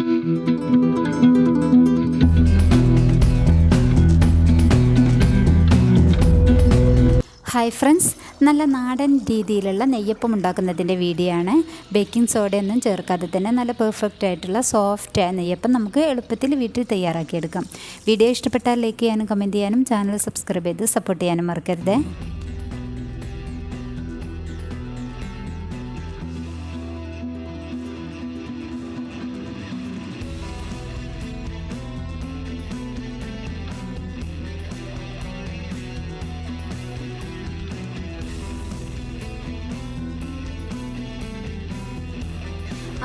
Hi friends നല്ല നാടൻ രീതിയിലുള്ള നെയ്യപ്പം ഉണ്ടാക്കുന്നതിന്റെ വീഡിയോ ആണ് ബേക്കിംഗ് സോഡയൊന്നും ചേർക്കാതെ തന്നെ നല്ല പെർഫെക്റ്റ് ആയിട്ടുള്ള സോഫ്റ്റ് ആയ നെയ്യപ്പം നമുക്ക് എളുപ്പത്തിൽ വീട്ടിൽ തയ്യാറാക്കിയെടുക്കാം. വീഡിയോ ഇഷ്ടപ്പെട്ടാൽ ലൈക്ക് ചെയ്യാനും കമന്റ് ചെയ്യാനും ചാനൽ സബ്സ്ക്രൈബ് ചെയ്ത് സപ്പോർട്ട് ചെയ്യാനും മറക്കരുത്.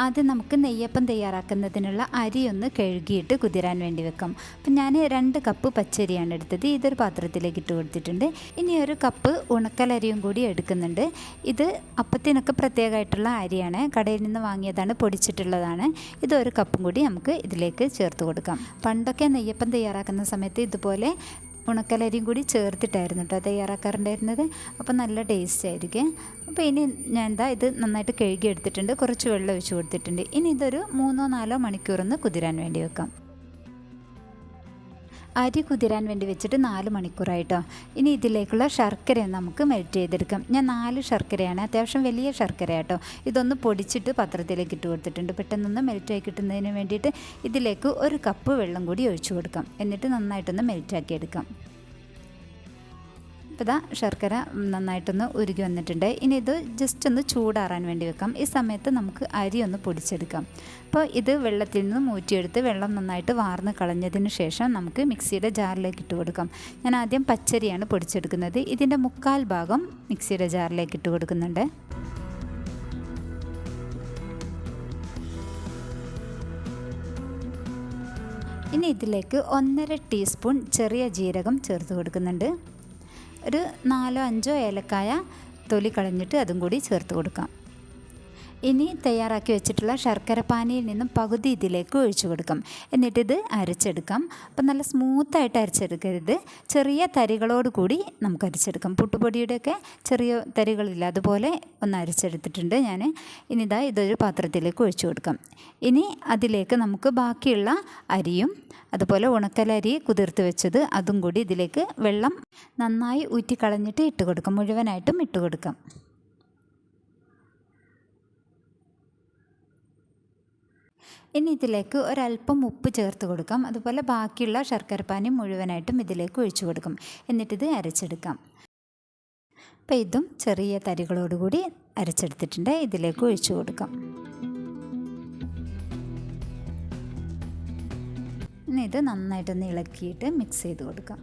ആദ്യം നമുക്ക് നെയ്യപ്പം തയ്യാറാക്കുന്നതിനുള്ള അരി ഒന്ന് കഴുകിയിട്ട് കുതിരാൻ വേണ്ടി വെക്കാം. അപ്പം ഞാൻ രണ്ട് കപ്പ് പച്ചരിയാണ് എടുത്തത്. ഇതൊരു പാത്രത്തിലേക്ക് ഇട്ട് കൊടുത്തിട്ടുണ്ട്. ഇനി ഒരു കപ്പ് ഉണക്കലരിയും കൂടി എടുക്കുന്നുണ്ട്. ഇത് അപ്പത്തിനൊക്കെ പ്രത്യേകമായിട്ടുള്ള അരിയാണ്. കടയിൽ നിന്ന് വാങ്ങിയതാണ് പൊടിച്ചിട്ടുള്ളതാണ്. ഇത് ഒരു കപ്പും കൂടി നമുക്ക് ഇതിലേക്ക് ചേർത്ത് കൊടുക്കാം. പണ്ടൊക്കെ നെയ്യപ്പം തയ്യാറാക്കുന്ന സമയത്ത് ഇതുപോലെ ഉണക്കലരിയും കൂടി ചേർത്തിട്ടായിരുന്നു കേട്ടോ തയ്യാറാക്കാറുണ്ടായിരുന്നത്. അപ്പോൾ നല്ല ടേസ്റ്റ് ആയിരിക്കും. അപ്പോൾ ഇനി ഞാൻ എന്താ ഇത് നന്നായിട്ട് കഴുകി എടുത്തിട്ടുണ്ട് കുറച്ച് വെള്ളം ഒഴിച്ച് കൊടുത്തിട്ടുണ്ട്. ഇനി ഇതൊരു മൂന്നോ നാലോ മണിക്കൂറൊന്ന് കുതിരാൻ വേണ്ടി വെക്കാം. അരി കുതിരാൻ വേണ്ടി വെച്ചിട്ട് നാല് മണിക്കൂറായിട്ടോ. ഇനി ഇതിലേക്കുള്ള ശർക്കര നമുക്ക് മെൽറ്റ് ചെയ്തെടുക്കാം. ഞാൻ നാല് ശർക്കരയാണ്. അത്യാവശ്യം വലിയ ശർക്കര കേട്ടോ ഇതൊന്ന് പൊടിച്ചിട്ട് പത്രത്തിലേക്ക് ഇട്ട് കൊടുത്തിട്ടുണ്ട്. പെട്ടെന്നൊന്ന് മെൽറ്റായി കിട്ടുന്നതിന് വേണ്ടിയിട്ട് ഇതിലേക്ക് ഒരു കപ്പ് വെള്ളം കൂടി ഒഴിച്ചു കൊടുക്കാം. എന്നിട്ട് നന്നായിട്ടൊന്ന് മെൽറ്റാക്കി എടുക്കാം. ഇപ്പോൾ ഇതാ ശർക്കര നന്നായിട്ടൊന്ന് ഉരുകി വന്നിട്ടുണ്ട്. ഇനി ഇത് ജസ്റ്റ് ഒന്ന് ചൂടാറാൻ വേണ്ടി വെക്കാം. ഈ സമയത്ത് നമുക്ക് അരി ഒന്ന് പൊടിച്ചെടുക്കാം. അപ്പോൾ ഇത് വെള്ളത്തിൽ നിന്ന് മൂറ്റിയെടുത്ത് വെള്ളം നന്നായിട്ട് വാർന്ന് കളഞ്ഞതിന് ശേഷം നമുക്ക് മിക്സിയുടെ ജാറിലേക്ക് ഇട്ട് കൊടുക്കാം. ഞാൻ ആദ്യം പച്ചരിയാണ് പൊടിച്ചെടുക്കുന്നത്. ഇതിന്റെ മുക്കാൽ ഭാഗം മിക്സിയുടെ ജാറിലേക്ക് ഇട്ട് കൊടുക്കുന്നുണ്ട്. ഇനി ഇതിലേക്ക് ഒന്നര ടീസ്പൂൺ ചെറിയ ജീരകം ചേർത്ത് കൊടുക്കുന്നുണ്ട്. ഒരു നാലോ അഞ്ചോ ഏലക്കായ തൊലി കളഞ്ഞിട്ട് അതും കൂടി ചേർത്ത് കൊടുക്കാം. ഇനി തയ്യാറാക്കി വെച്ചിട്ടുള്ള ശർക്കര പാനിയിൽ നിന്നും പകുതി ഇതിലേക്ക് ഒഴിച്ചു കൊടുക്കും. എന്നിട്ടിത് അരച്ചെടുക്കാം. അപ്പം നല്ല സ്മൂത്തായിട്ട് അരച്ചെടുക്കരുത്. ചെറിയ തരികളോട് കൂടി നമുക്ക് അരച്ചെടുക്കാം. പുട്ടുപൊടിയുടെയൊക്കെ ചെറിയ തരികളില്ല. അതുപോലെ ഒന്ന് അരച്ചെടുത്തിട്ടുണ്ട് ഞാൻ ഇനി ഇതാ ഇതൊരു പാത്രത്തിലേക്ക് ഒഴിച്ചു കൊടുക്കാം. ഇനി അതിലേക്ക് നമുക്ക് ബാക്കിയുള്ള അരിയും അതുപോലെ ഉണക്കലരി കുതിർത്ത് വെച്ചത് അതും കൂടി ഇതിലേക്ക് വെള്ളം നന്നായി ഊറ്റിക്കളഞ്ഞിട്ട് ഇട്ട് കൊടുക്കാം. മുഴുവനായിട്ടും ഇട്ട് കൊടുക്കാം. ഇനി ഇതിലേക്ക് ഒരല്പം ഉപ്പ് ചേർത്ത് കൊടുക്കാം. അതുപോലെ ബാക്കിയുള്ള ശർക്കരപ്പാനി മുഴുവനായിട്ടും ഇതിലേക്ക് ഒഴിച്ചു കൊടുക്കും. എന്നിട്ടിത് അരച്ചെടുക്കാം. അപ്പോൾ ഇതും ചെറിയ തരികളോടുകൂടി അരച്ചെടുത്തിട്ടുണ്ട്. ഇതിലേക്ക് ഒഴിച്ചു കൊടുക്കാം. ഇനി ഇത് നന്നായിട്ടൊന്ന് ഇളക്കിയിട്ട് മിക്സ് ചെയ്ത് കൊടുക്കാം.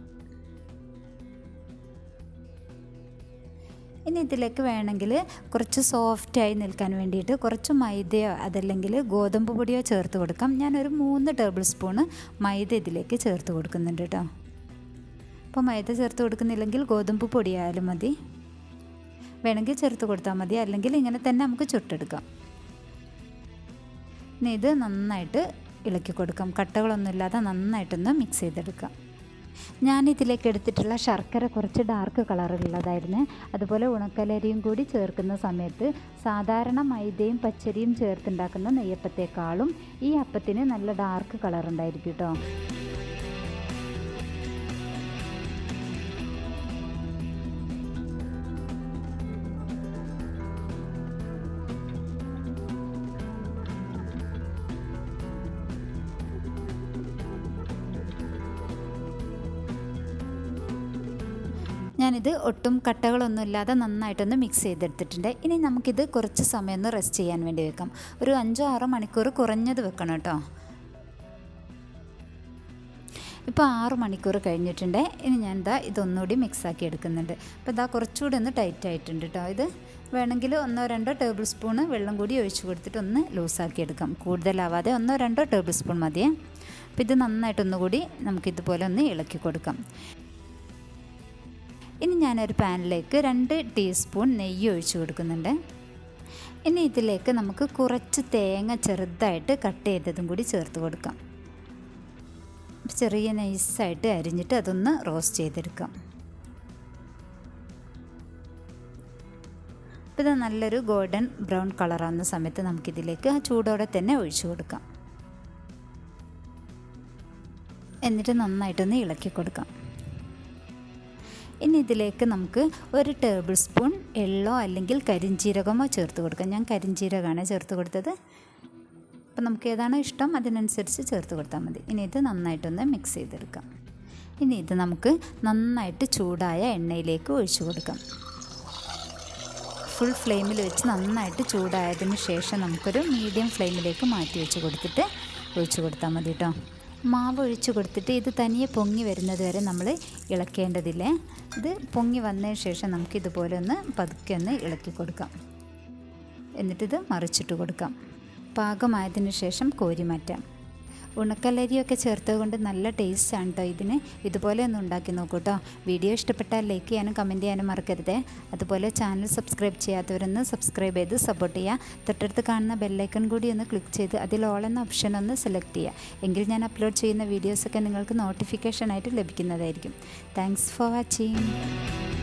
ഇനി ഇതിലേക്ക് വേണമെങ്കിൽ കുറച്ച് സോഫ്റ്റായി നിൽക്കാൻ വേണ്ടിയിട്ട് കുറച്ച് മൈദയോ അതല്ലെങ്കിൽ ഗോതമ്പ് പൊടിയോ ചേർത്ത് കൊടുക്കാം. ഞാനൊരു മൂന്ന് ടേബിൾ സ്പൂണ് മൈദ ഇതിലേക്ക് ചേർത്ത് കൊടുക്കുന്നുണ്ട് കേട്ടോ. അപ്പോൾ മൈദ ചേർത്ത് കൊടുക്കുന്നില്ലെങ്കിൽ ഗോതമ്പ് പൊടിയായാലും മതി. വേണമെങ്കിൽ ചേർത്ത് കൊടുത്താൽ മതി. അല്ലെങ്കിൽ ഇങ്ങനെ തന്നെ നമുക്ക് ചുട്ടെടുക്കാം. ഇനി ഇത് നന്നായിട്ട് ഇളക്കി കൊടുക്കാം. കട്ടകളൊന്നുമില്ലാതെ നന്നായിട്ടൊന്ന് മിക്സ് ചെയ്തെടുക്കാം. ഞാൻ ഇതിലേക്ക് എടുത്തിട്ടുള്ള ശർക്കര കുറച്ച് ഡാർക്ക് കളറുള്ളതായിരുന്നു അതുപോലെ ഉണക്കലരിയും കൂടി ചേർക്കുന്ന സമയത്ത് സാധാരണ മൈദയും പച്ചരിയും ചേർത്തുണ്ടാക്കുന്ന നെയ്യപ്പത്തേക്കാളും ഈ അപ്പത്തിന് നല്ല ഡാർക്ക് കളറുണ്ടായിരിക്കും കേട്ടോ ഞാനിത് ഒട്ടും കട്ടകളൊന്നും ഇല്ലാതെ നന്നായിട്ടൊന്ന് മിക്സ് ചെയ്തെടുത്തിട്ടുണ്ട്. ഇനി നമുക്കിത് കുറച്ച് സമയം ഒന്ന് റെസ്റ്റ് ചെയ്യാൻ വേണ്ടി വെക്കാം. ഒരു അഞ്ചോ ആറോ മണിക്കൂർ കുറഞ്ഞത് വെക്കണം കേട്ടോ. ഇപ്പോൾ ആറ് മണിക്കൂർ കഴിഞ്ഞിട്ടുണ്ട്. ഇനി ഞാൻ ഇതാ ഇതൊന്നുകൂടി മിക്സാക്കി എടുക്കുന്നുണ്ട്. അപ്പോൾ ഇതാ കുറച്ചുകൂടി ഒന്ന് ടൈറ്റ് ആയിട്ടുണ്ട് കേട്ടോ. ഇത് വേണമെങ്കിൽ ഒന്നോ രണ്ടോ ടേബിൾ സ്പൂണ് വെള്ളം കൂടി ഒഴിച്ച് കൊടുത്തിട്ട് ഒന്ന് ലൂസാക്കി എടുക്കാം. കൂടുതലാവാതെ ഒന്നോ രണ്ടോ ടേബിൾ സ്പൂൺ മതിയേ. അപ്പോൾ ഇത് നന്നായിട്ടൊന്നുകൂടി നമുക്കിതുപോലെ ഒന്ന് ഇളക്കി കൊടുക്കാം. ഇനി ഞാനൊരു പാനിലേക്ക് രണ്ട് ടീസ്പൂൺ നെയ്യ് ഒഴിച്ചു കൊടുക്കുന്നുണ്ട്. ഇനി ഇതിലേക്ക് നമുക്ക് കുറച്ച് തേങ്ങ ചെറുതായിട്ട് കട്ട് ചെയ്തതും കൂടി ചേർത്ത് കൊടുക്കാം. ചെറിയ നൈസായിട്ട് അരിഞ്ഞിട്ട് അതൊന്ന് റോസ്റ്റ് ചെയ്തെടുക്കാം. അപ്പോൾ ഇത് നല്ലൊരു ഗോൾഡൻ ബ്രൗൺ കളറാവുന്ന സമയത്ത് നമുക്കിതിലേക്ക് ആ ചൂടോടെ തന്നെ ഒഴിച്ചു കൊടുക്കാം. എന്നിട്ട് നന്നായിട്ടൊന്ന് ഇളക്കി കൊടുക്കാം. ഇനി ഇതിലേക്ക് നമുക്ക് ഒരു ടേബിൾ സ്പൂൺ എള്ളോ അല്ലെങ്കിൽ കരിഞ്ചീരകമോ ചേർത്ത് കൊടുക്കാം. ഞാൻ കരിഞ്ചീരകമാണ് ചേർത്ത് കൊടുത്തത്. അപ്പോൾ നമുക്ക് ഏതാണോ ഇഷ്ടം അതിനനുസരിച്ച് ചേർത്ത് കൊടുത്താൽ മതി. ഇനി ഇത് നന്നായിട്ടൊന്ന് മിക്സ് ചെയ്തെടുക്കാം. ഇനി ഇത് നമുക്ക് നന്നായിട്ട് ചൂടായ എണ്ണയിലേക്ക് ഒഴിച്ചു കൊടുക്കാം. ഫുൾ ഫ്ലെയിമിൽ വെച്ച് നന്നായിട്ട് ചൂടായതിന് ശേഷം നമുക്കൊരു മീഡിയം ഫ്ലെയിമിലേക്ക് മാറ്റി വെച്ച് കൊടുത്തിട്ട് ഒഴിച്ചു കൊടുത്താൽ മതി കേട്ടോ മാവ് ഒഴിച്ചു കൊടുത്തിട്ട് ഇത് തനിയെ പൊങ്ങി വരുന്നത് വരെ നമ്മൾ ഇളക്കേണ്ടതില്ലേ? ഇത് പൊങ്ങി വന്നതിന് ശേഷം നമുക്ക് ഇതുപോലെ ഒന്ന് പതുക്കെ ഒന്ന് ഇളക്കി കൊടുക്കാം. എന്നിട്ടിത് മറിച്ചിട്ട് കൊടുക്കാം. പാകമായതിനു ശേഷം കോരി മാറ്റാം. ഉണക്കലരിയൊക്കെ ചേർത്തത് കൊണ്ട് നല്ല ടേസ്റ്റാണ് കേട്ടോ ഇതിന്. ഇതുപോലെ ഒന്ന് ഉണ്ടാക്കി നോക്കൂ കേട്ടോ വീഡിയോ ഇഷ്ടപ്പെട്ടാൽ ലൈക്ക് ചെയ്യാനും കമന്റ് ചെയ്യാനും മറക്കരുത്. അതുപോലെ ചാനൽ സബ്സ്ക്രൈബ് ചെയ്യാത്തവരൊന്ന് സബ്സ്ക്രൈബ് ചെയ്ത് സപ്പോർട്ട് ചെയ്യുക തൊട്ടടുത്ത് കാണുന്ന ബെല്ലൈക്കൺ കൂടി ഒന്ന് ക്ലിക്ക് ചെയ്ത് അതിൽ ഓൾ എന്ന ഓപ്ഷൻ ഒന്ന് സെലക്ട് ചെയ്യുക എങ്കിൽ ഞാൻ അപ്ലോഡ് ചെയ്യുന്ന വീഡിയോസൊക്കെ നിങ്ങൾക്ക് നോട്ടിഫിക്കേഷനായിട്ട് ലഭിക്കുന്നതായിരിക്കും. Thanks for watching